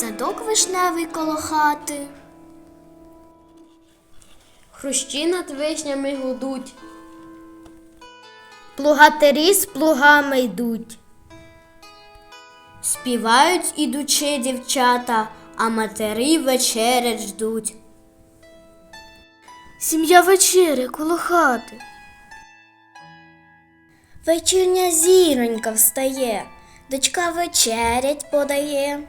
садок вишневий коло хати. Хрущі над вишнями гудуть. Плугатирі з плугами йдуть. Співають ідучи дівчата, а матері вечерять ждуть. Сім'я вечеря коло хати. Вечірня зіронька встає, дочка вечерять подає.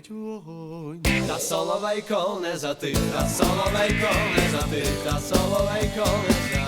Горить вогонь. Та соловейко не затих, та соловейко не затих, та соловейко не затих.